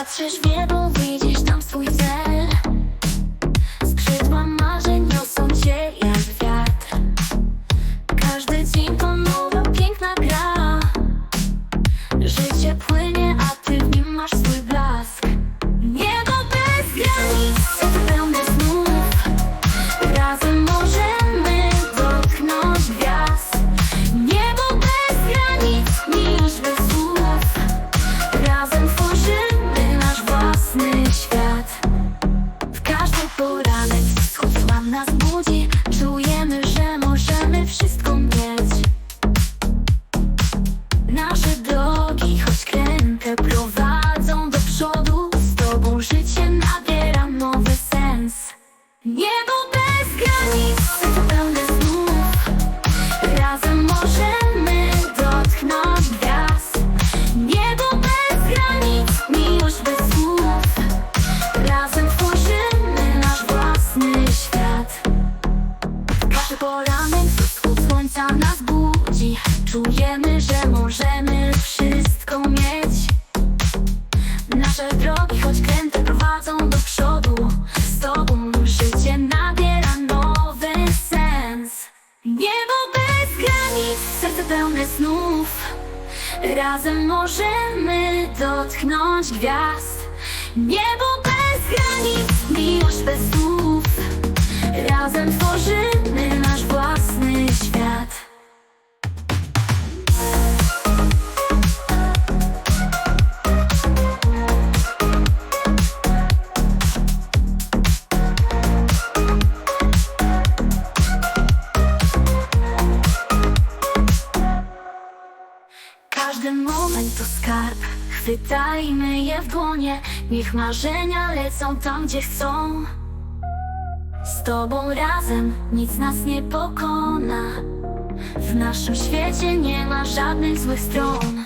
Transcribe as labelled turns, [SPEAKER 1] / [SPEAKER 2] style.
[SPEAKER 1] Patrzysz w niebo, widzisz tam swój cel. Skrzydła marzeń niosą cię jak wiatr. Każdy dzień to nowa, piękna gra. Życie płynie, a ty w nim masz swój blask słońca nas budzi. Czujemy, że możemy wszystko mieć. Nasze drogi, choć kręte, prowadzą do przodu. Z tobą życie nabiera nowy sens. Niebo bez granic, serce pełne snów. Razem możemy dotknąć gwiazd. Niebo bez granic, Każdy moment to skarb. Chwytajmy je w dłonie Niech marzenia lecą tam, gdzie chcą. Z tobą razem nic nas nie pokona. W naszym świecie nie ma żadnych złych stron